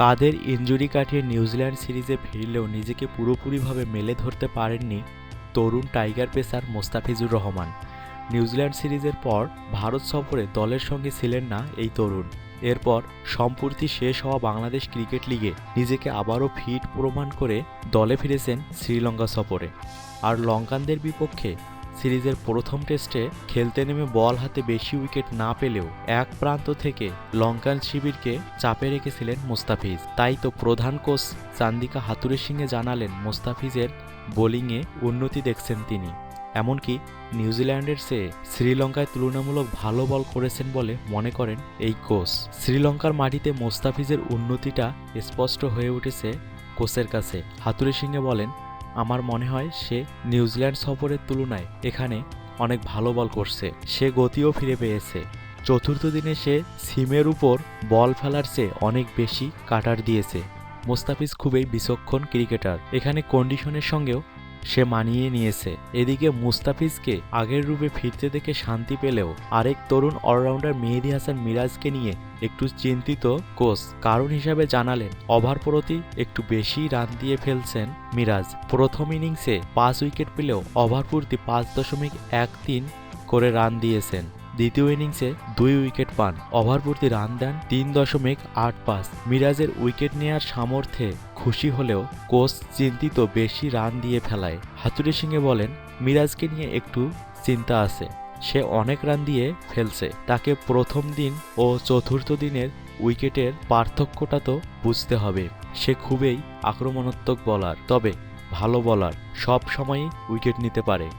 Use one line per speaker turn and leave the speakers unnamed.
কাদের injury কাটিয়ে New Zealand সিরিজে ফিরলেও নিজেকে পুরোপুরিভাবে মেলে ধরতে পারেননি তরুণ tiger pacer Mustafizur Rahman. New Zealand সিরিজের পর ভারত সফরে দলের সঙ্গে ছিলেন না এই তরুণ। এরপর সম্প্রতি শেষ হওয়া বাংলাদেশ ক্রিকেট লিগে নিজেকে আবারও ফিট প্রমাণ করে দলে ফিরেছেন শ্রীলঙ্কা সফরে। আর লঙ্কানদের বিপক্ষে সিরিজের প্রথম টেস্টে খেলতে নেমে বল হাতে বেশি উইকেট না পেলেও এক প্রান্ত থেকে লঙ্কান শিবিরকে চাপে রেখেছিলেন মোস্তাফিজ। তাই তো প্রধান কোচ চান্দিকা হাতুরে সিংহে জানালেন মোস্তাফিজের বোলিংয়ে উন্নতি দেখছেন তিনি। এমনকি নিউজিল্যান্ডের চেয়ে শ্রীলঙ্কায় তুলনামূলক ভালো বল করেছেন বলে মনে করেন এই কোচ। শ্রীলঙ্কার মাটিতে মোস্তাফিজের উন্নতিটা স্পষ্ট হয়ে উঠেছে কোচের কাছে। হাতুরে সিংহে বলেন আমার মনে হয় সে নিউজিল্যান্ড সফরের তুলনায় এখানে অনেক ভালো বল করছে। সে গতিও ফিরে পেয়েছে। চতুর্থ দিনে সে সিমের উপর বল ফেলার চেয়ে অনেক বেশি কাটার দিয়েছে। মোস্তাফিজ খুবই বিচক্ষণ ক্রিকেটার। এখানে কন্ডিশনের সঙ্গেও সে মানিয়ে নিয়েছে। এদিকে মুস্তাফিজকে আগের রূপে ফিরতে দেখে শান্তি পেলেও আরেক তরুণ অলরাউন্ডার মেহেদি হাসান মিরাজকে নিয়ে একটু চিন্তিত কোচ কারণ হিসাবে জানালেন, ওভার প্রতি একটু বেশি রান দিয়ে ফেলছেন মিরাজ। প্রথম ইনিংসে পাঁচ উইকেট পেলেও ওভার প্রতি পাঁচ দশমিক এক তিন করে রান দিয়েছেন। দ্বিতীয় ইনিংসে দুই উইকেট পান। ওভার প্রতি রান দেন তিন দশমিক আট পাঁচ। মিরাজের উইকেট নেয়ার সামর্থ্যে খুশি হলেও কোচ চিন্তিত বেশি রান দিয়ে ফেলায়। হাতুড়ি সিংয়ে বলেন, মিরাজকে নিয়ে একটু চিন্তা আছে। সে অনেক রান দিয়ে ফেলছে। তাকে প্রথম দিন ও চতুর্থ দিনের উইকেটের পার্থক্যটা তো বুঝতে হবে। সে খুবই আক্রমণাত্মক বলার। তবে ভালো বলার। সব সময়ই উইকেট নিতে পারে।